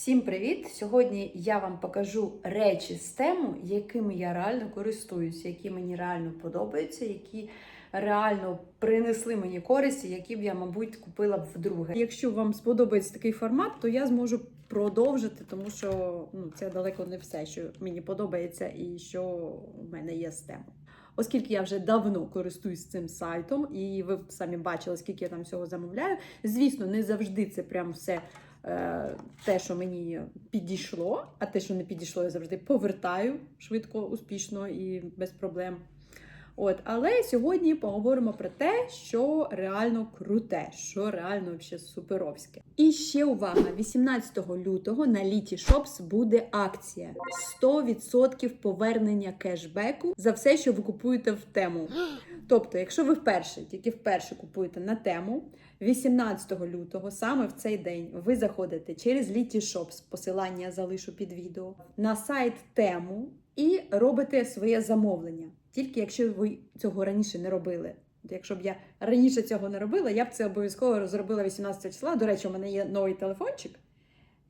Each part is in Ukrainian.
Всім привіт! Сьогодні я вам покажу речі з тему, якими я реально користуюся, які мені реально подобаються, які реально принесли мені користь, які б я, мабуть, купила б вдруге. Якщо вам сподобається такий формат, то я зможу продовжити, тому що ну, це далеко не все, що мені подобається і що в мене є з тему. Оскільки я вже давно користуюсь цим сайтом, і ви самі бачили, скільки я там всього замовляю. Звісно, не завжди це прям все те, що мені підійшло, а те, що не підійшло, я завжди повертаю швидко, успішно і без проблем. От, але сьогодні поговоримо про те, що реально круте, що реально вообще суперовське. І ще увага: 18 лютого на Літі Шопс буде акція 100% повернення кешбеку за все, що ви купуєте в тему. Тобто, якщо ви вперше, тільки вперше купуєте на тему, 18 лютого, саме в цей день, ви заходите через Літі Шопс, посилання залишу під відео, на сайт тему і робите своє замовлення. Тільки якщо ви цього раніше не робили. Якщо б я раніше цього не робила, я б це обов'язково зробила 18 числа. До речі, у мене є новий телефончик,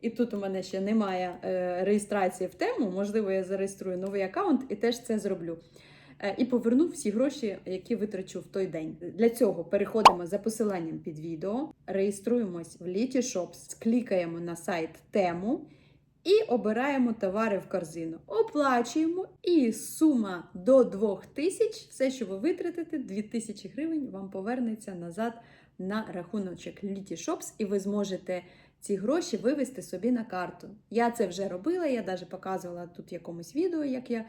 і тут у мене ще немає е, реєстрації в тему. Можливо, я зареєструю новий аккаунт і теж це зроблю. Е, і поверну всі гроші, які витрачу в той день. Для цього переходимо за посиланням під відео, реєструємось в Літі Shops, клікаємо на сайт тему і обираємо товари в корзину. Оплачуємо, і сума до 2000, все, що ви витратите, 2000 гривень, вам повернеться назад на рахуночок Shops, і ви зможете ці гроші вивести собі на карту. Я це вже робила, я навіть показувала тут якомусь відео, як я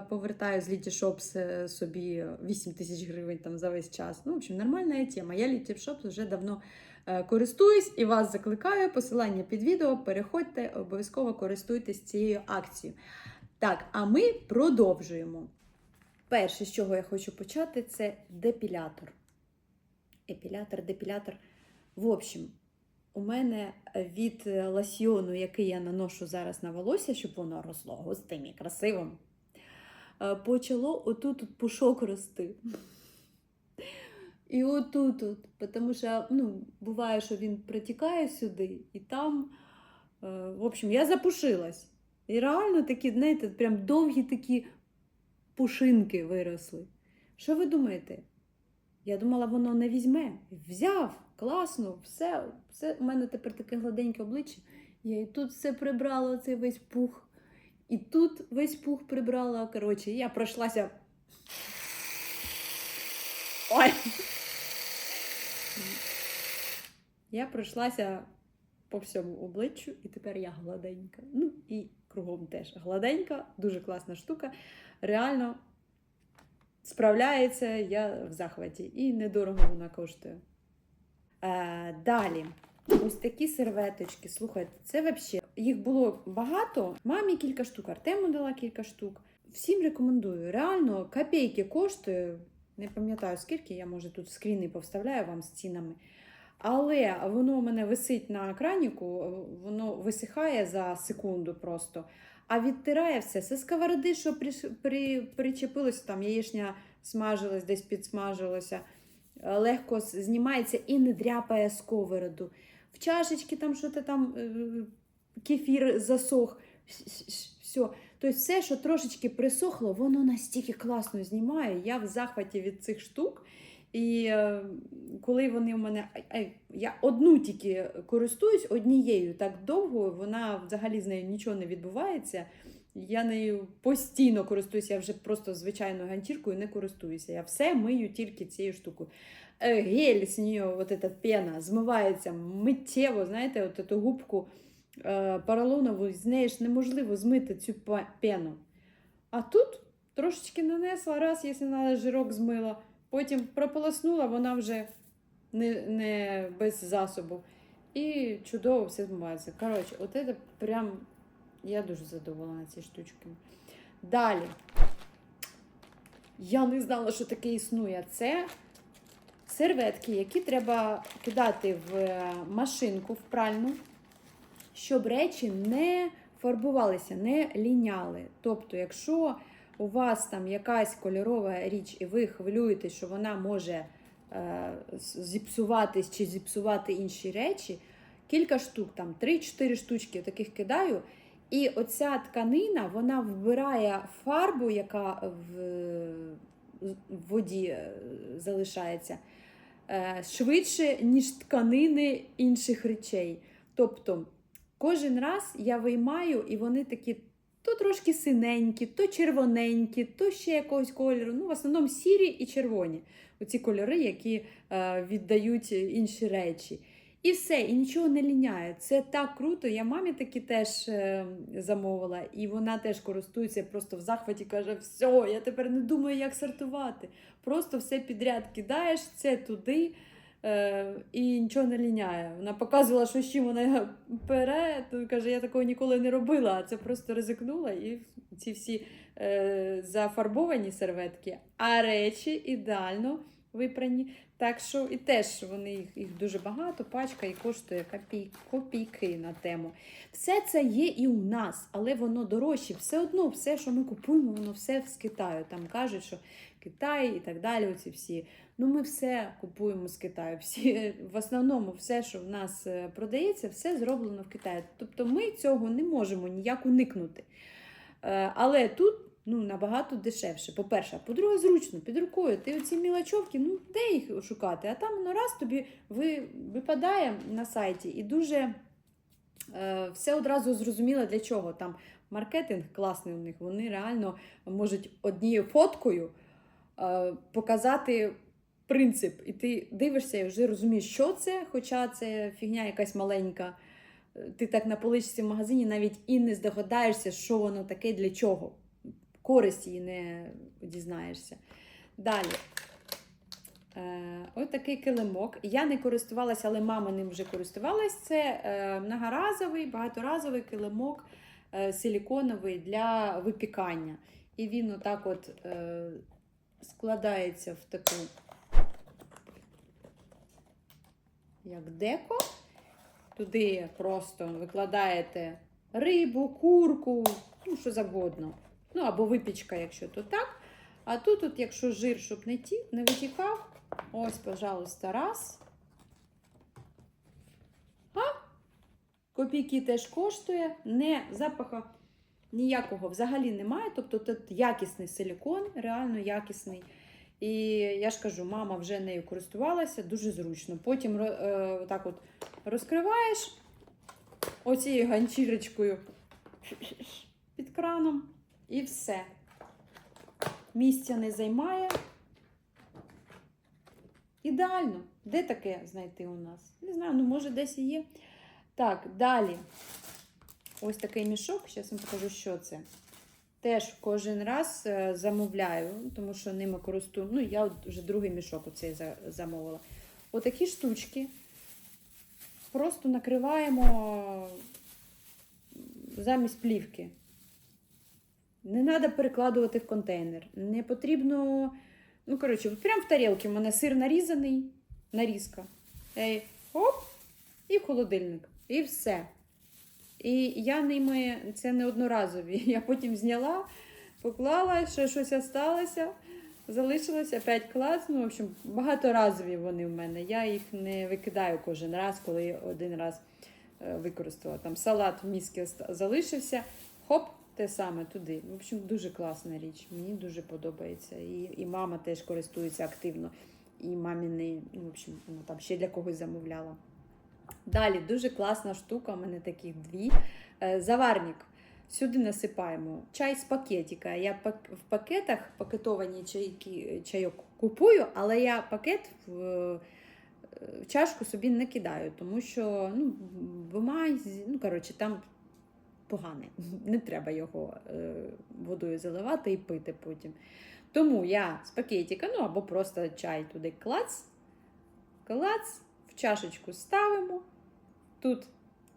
повертаю з Літі Shops е, собі 8 тисяч гривень там за весь час. Ну, в общем, нормальна тема. Я Літі Shops вже давно е, користуюсь і вас закликаю. Посилання під відео. Переходьте, обов'язково користуйтесь цією акцією. Так, а ми продовжуємо. Перше, з чого я хочу почати, це депілятор. Епілятор, депілятор. В общем, у мене від лосьйону, який я наношу зараз на волосся, щоб воно росло густим і красивим, е, почало отут от пушок рости. І отут, от, тому що ну, буває, що він притікає сюди, і там, е, в общем, я запушилась. І реально такі, знаєте, прям довгі такі пушинки виросли. Що ви думаєте? Я думала, воно не візьме. Взяв, класно, все. все. У мене тепер таке гладеньке обличчя. Я і тут все прибрала, цей весь пух. І тут весь пух прибрала. Коротше, я пройшлася. Ой! Я пройшлася по всьому обличчю, і тепер я гладенька. Ну і кругом теж гладенька, дуже класна штука. Реально справляється, я в захваті. І недорого вона коштує. Е, далі. Ось такі серветочки. Слухайте, це взагалі. Їх було багато. Мамі кілька штук, Артему дала кілька штук. Всім рекомендую. Реально, копійки коштує. Не пам'ятаю, скільки я, може, тут скріни повставляю вам з цінами. Але воно у мене висить на екраніку, воно висихає за секунду просто. А відтирає все. Це сковороди, що при, при, причепилося, там яєчня смажилась, десь підсмажилося. Легко знімається і не дряпає сковороду. В чашечки там що то там е, кефір засох. Все. Тобто все, що трошечки присохло, воно настільки класно знімає. Я в захваті від цих штук. І е, коли вони у мене. Я одну тільки користуюсь однією так довго, вона взагалі з нею нічого не відбувається. Я нею постійно користуюся, я вже просто звичайною ганчіркою не користуюся. Я все мию тільки цією штукою. Е, Гель з неї, от ця пена, змивається миттєво, знаєте, от цю губку поролонову, з неї ж неможливо змити цю пену. А тут трошечки нанесла, раз, якщо треба, жирок змила. Потім прополоснула, вона вже не, не без засобу. І чудово все змивається. Коротше, от це прям я дуже задоволена цією штучкою. Далі. Я не знала, що таке існує. Це серветки, які треба кидати в машинку, в пральну, щоб речі не фарбувалися, не ліняли. Тобто, якщо у вас там якась кольорова річ, і ви хвилюєтесь, що вона може е, зіпсуватись чи зіпсувати інші речі, кілька штук, там 3-4 штучки таких кидаю. І оця тканина вона вбирає фарбу, яка в, в воді е, залишається, е, швидше, ніж тканини інших речей. Тобто кожен раз я виймаю, і вони такі то трошки синенькі, то червоненькі, то ще якогось кольору. Ну, в основному сірі і червоні. Оці кольори, які е, віддають інші речі. І все, і нічого не ліняє. Це так круто. Я мамі такі теж е, замовила, і вона теж користується просто в захваті. каже: все, я тепер не думаю, як сортувати. Просто все підряд кидаєш, це туди. Е, і нічого не ліняє. Вона показувала, що з чим вона пере, то каже, я такого ніколи не робила, а це просто ризикнула і ці всі е, зафарбовані серветки, а речі ідеально випрані. Так що і теж вони їх, їх дуже багато, пачка і коштує копій, копійки на тему. Все це є і у нас, але воно дорожче. Все одно, все, що ми купуємо, воно все з Китаю. Там кажуть, що Китай і так далі. Оці всі. Ну, ми все купуємо з Китаю. Всі, в основному, все, що в нас е, продається, все зроблено в Китаї. Тобто ми цього не можемо ніяк уникнути. Е, Але тут ну, набагато дешевше. По-перше, по-друге, зручно, під рукою. Ти оці мілочовки, ну де їх шукати? А там воно раз тобі ви, випадає на сайті і дуже е, все одразу зрозуміло для чого. Там маркетинг класний у них. Вони реально можуть однією фоткою е, показати принцип. І ти дивишся і вже розумієш, що це, хоча це фігня якась маленька. Е, Ти так на поличці в магазині навіть і не здогадаєшся, що воно таке, для чого. Користь її не дізнаєшся. Далі. Е, ось такий килимок. Я не користувалася, але мама ним вже користувалась. Це е, многоразовий, багаторазовий килимок е, силіконовий для випікання. І він отак от складається в таку, як деко. Туди просто викладаєте рибу, курку, ну що завгодно. Ну або випічка, якщо то так. А тут, от, якщо жир, щоб не, ті, не витікав, ось, пожалуйста, раз. А? Копійки теж коштує, не запаха ніякого взагалі немає. Тобто тут якісний силікон, реально якісний. І я ж кажу, мама вже нею користувалася, дуже зручно. Потім е, так от розкриваєш оцією ганчірочкою під краном і все. Місця не займає. Ідеально. Де таке знайти у нас? Не знаю, ну може десь і є. Так, далі. Ось такий мішок. Зараз вам покажу, що це. Теж кожен раз е, замовляю, тому що ними користую. Ну, я вже другий мішок оцей замовила. Отакі штучки. Просто накриваємо замість плівки. Не треба перекладувати в контейнер. Не потрібно. Ну, коротше, от прямо в тарілці в мене сир нарізаний, нарізка. Ей, оп, і в холодильник. І все. І я ними, це не одноразові. Я потім зняла, поклала, ще щось сталося, залишилося опять клас. Ну, в общем, багаторазові вони в мене. Я їх не викидаю кожен раз, коли один раз е, використала. Там салат в мізки залишився. Хоп, те саме туди. В общем, дуже класна річ. Мені дуже подобається. І, і мама теж користується активно. І мамі не, ну, в общем, вона там ще для когось замовляла. Далі дуже класна штука, у мене таких дві. Е, Заварник. Сюди насипаємо чай з пакетика. Я в пакетах пакетовані чайки, чайок купую, але я пакет в, е, в чашку собі не кидаю, тому що ну, бумазі, ну, коротше, там погане. Не треба його е, водою заливати і пити потім. Тому я з пакетика, ну або просто чай туди клац, клац, в чашечку ставимо. Тут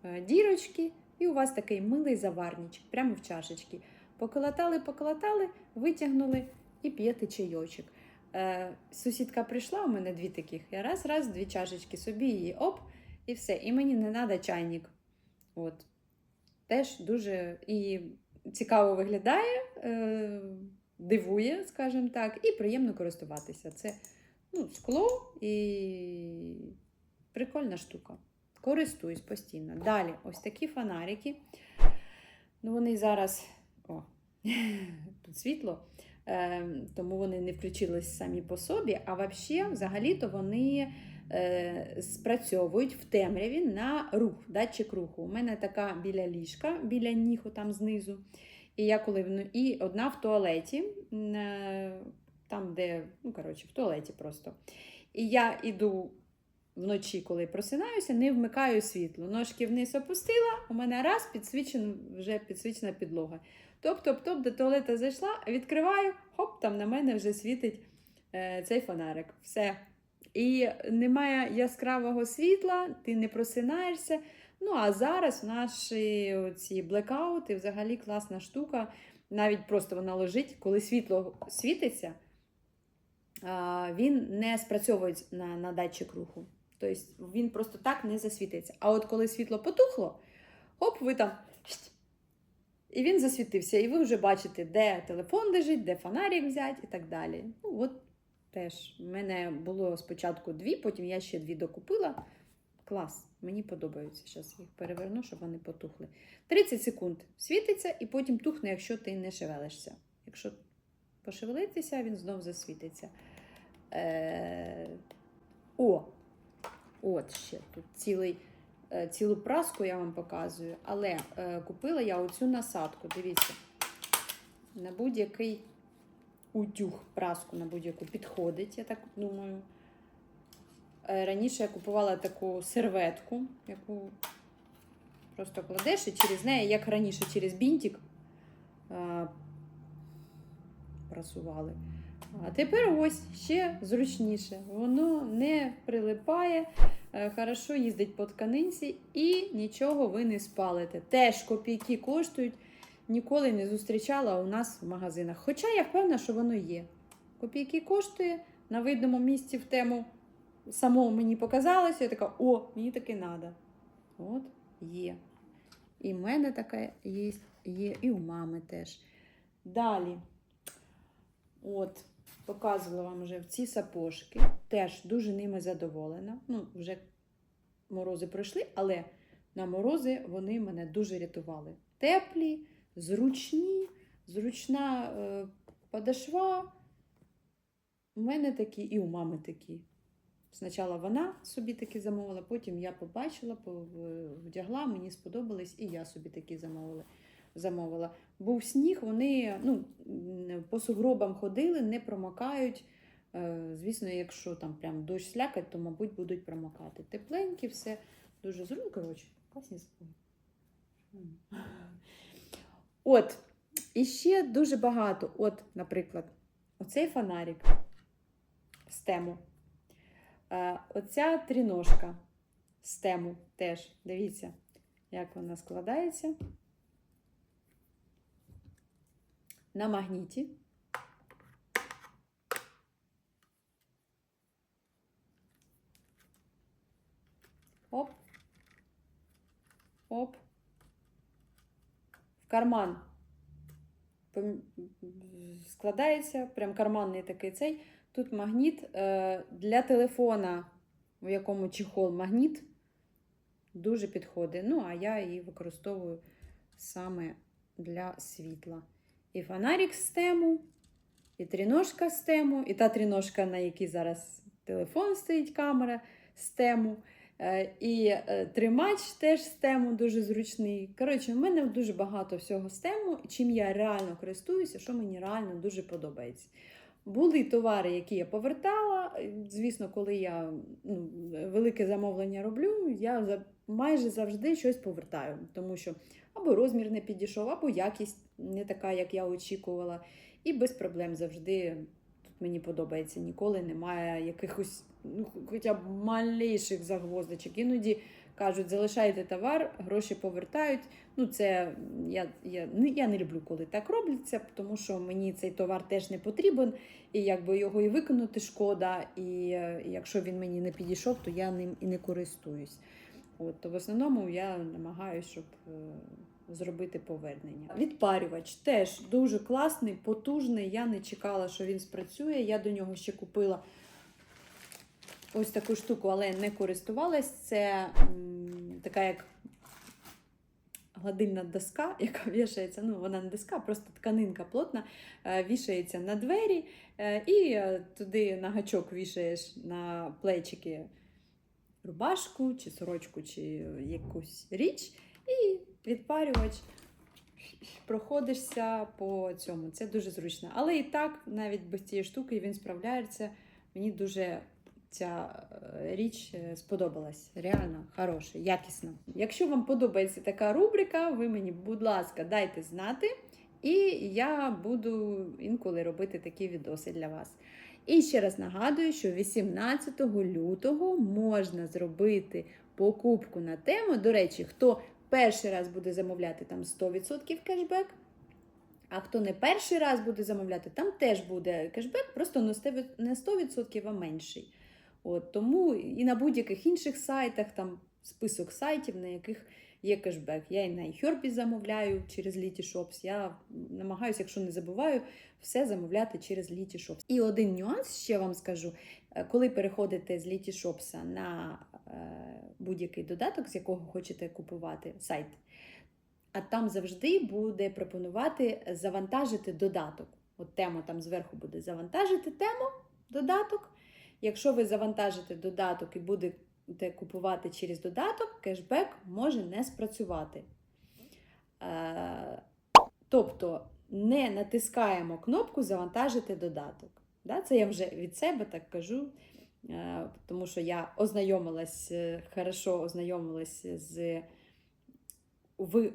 е, дірочки, і у вас такий милий заварничок, прямо в чашечки. Поколотали, поколотали, витягнули і п'єте чайочок. Е, сусідка прийшла, у мене дві таких. Я раз, раз, дві чашечки собі її оп, і все. І мені не треба чайник. От. Теж дуже і цікаво виглядає, е, дивує, скажімо так, і приємно користуватися. Це ну, скло і прикольна штука. користуюсь постійно. Далі, ось такі фонарики. Ну, вони зараз. О, тут світло, е, тому вони не включились самі по собі. А взагалі, взагалі-то вони спрацьовують в темряві на рух, датчик руху. У мене така біля ліжка, біля ніг, там знизу. І я коли вно- і одна в туалеті, е, там, де, ну, коротше, в туалеті просто. І я іду вночі, коли просинаюся, не вмикаю світло. Ножки вниз опустила, у мене раз підсвічена, вже підсвічена підлога. Топ-топ-топ, до туалета зайшла, відкриваю, хоп, там на мене вже світить е, цей фонарик. Все. І немає яскравого світла, ти не просинаєшся. Ну, а зараз наші ці блекаути взагалі класна штука. Навіть просто вона лежить, коли світло світиться, він не спрацьовує на, на датчик руху. Тобто він просто так не засвітиться. А от коли світло потухло, хоп, ви там. І він засвітився, і ви вже бачите, де телефон лежить, де фонарик взяти і так далі. Ну, от теж. У мене було спочатку дві, потім я ще дві докупила. Клас, мені подобаються. Зараз їх переверну, щоб вони потухли. 30 секунд світиться і потім тухне, якщо ти не шевелишся. Якщо пошевелитися, він знов засвітиться. Е... О! От ще тут цілий, е, цілу праску я вам показую. Але е, купила я оцю насадку. Дивіться, на будь-який утюг, праску на будь-яку підходить, я так думаю. Е, Раніше я купувала таку серветку, яку просто кладеш і через неї, як раніше, через бінтик е, прасували. А тепер ось ще зручніше. Воно не прилипає, е, хорошо їздить по тканинці і нічого ви не спалите. Теж копійки коштують. Ніколи не зустрічала у нас в магазинах. Хоча я впевнена, що воно є. Копійки коштує на видному місці в тему. Самому мені показалося, я така, о, мені таке треба. От, є. І в мене така є, є, і у мами теж. Далі. От, показувала вам вже ці сапожки. Теж дуже ними задоволена. Ну, вже морози пройшли, але на морози вони мене дуже рятували. Теплі, зручні, зручна е, подошва. У мене такі, і у мами такі. Спочатку вона собі такі замовила, потім я побачила, вдягла, мені сподобались, і я собі такі замовила. Був сніг, вони ну, по сугробам ходили, не промокають. Е, Звісно, якщо там прям дощ слякать, то, мабуть, будуть промокати. Тепленькі, все дуже зручно. Коротше, класні сапоги. От, і ще дуже багато. От, наприклад, оцей фонарик з тему. Е, Оця тріножка з тему теж. Дивіться, як вона складається. На магніті. Оп. Оп. Карман складається, прям карманний такий цей. Тут магніт е, для телефона, в якому чехол магніт, дуже підходить. Ну, а я її використовую саме для світла. І фонарик з тему, і тріножка з тему, і та тріножка, на якій зараз телефон стоїть, камера з тему. Е, І е, тримач теж з тему дуже зручний. Коротше, в мене дуже багато всього з тему, чим я реально користуюся, що мені реально дуже подобається. Були товари, які я повертала. Звісно, коли я ну, велике замовлення роблю, я майже завжди щось повертаю, тому що або розмір не підійшов, або якість не така, як я очікувала. І без проблем завжди мені подобається. Ніколи немає якихось, ну, хоча б малейших загвоздочок. Іноді кажуть, залишайте товар, гроші повертають. Ну, це я, я, не- я не люблю, коли так робляться, тому що мені цей товар теж не потрібен, і якби його і виконати шкода, і е, якщо він мені не підійшов, то я ним і не користуюсь. От, то в основному я намагаюся, щоб е, зробити повернення. Відпарювач теж дуже класний, потужний. Я не чекала, що він спрацює. Я до нього ще купила ось таку штуку, але не користувалась. Це така як гладильна доска, яка вішається, ну вона не доска, просто тканинка плотна, е, вішається на двері, е, і е, туди на гачок вішаєш на плечики рубашку, чи сорочку, чи якусь річ, і відпарювач. Проходишся по цьому. Це дуже зручно. Але і так, навіть без цієї штуки, він справляється. Мені дуже ця е, річ е, сподобалась. Реально хороша, якісна. Якщо вам подобається така рубрика, ви мені, будь ласка, дайте знати. І я буду інколи робити такі відоси для вас. І ще раз нагадую, що 18 лютого можна зробити покупку на тему. До речі, хто перший раз буде замовляти там 100% кешбек. А хто не перший раз буде замовляти, там теж буде кешбек, просто не 100%, а менший. От, тому і на будь-яких інших сайтах там список сайтів, на яких є кешбек. Я і на iHerb замовляю через Shops. Я намагаюся, якщо не забуваю, все замовляти через Shops. І один нюанс ще вам скажу: Е, коли переходите з Shops на будь-який додаток, з якого хочете купувати сайт, а там завжди буде пропонувати завантажити додаток. От тема там зверху буде завантажити тему, додаток. Якщо ви завантажите додаток і будете купувати через додаток, кешбек може не спрацювати. Е, тобто не натискаємо кнопку Завантажити додаток. Да? Це я вже від себе так кажу, е, тому що я ознайомилась, е, хорошо ознайомилась з в,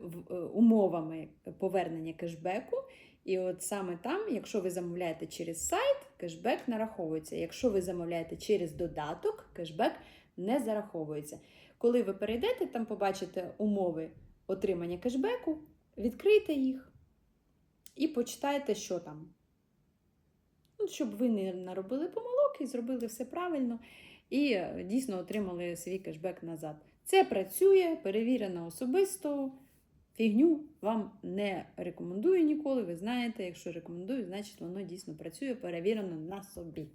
умовами повернення кешбеку. І от саме там, якщо ви замовляєте через сайт, кешбек нараховується. Якщо ви замовляєте через додаток, кешбек не зараховується. Коли ви перейдете, там побачите умови отримання кешбеку, відкрийте їх і почитайте, що там. Ну, щоб ви не наробили помилок і зробили все правильно, і е, дійсно отримали свій кешбек назад. Це працює, перевірено особисто. Фігню вам не рекомендую ніколи. Ви знаєте, якщо рекомендую, значить воно дійсно працює, перевірено на собі.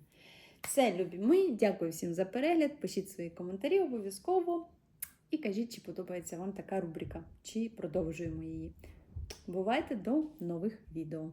Все, любі мої, дякую всім за перегляд. Пишіть свої коментарі обов'язково. І кажіть, чи подобається вам така рубрика, чи продовжуємо її. Бувайте до нових відео!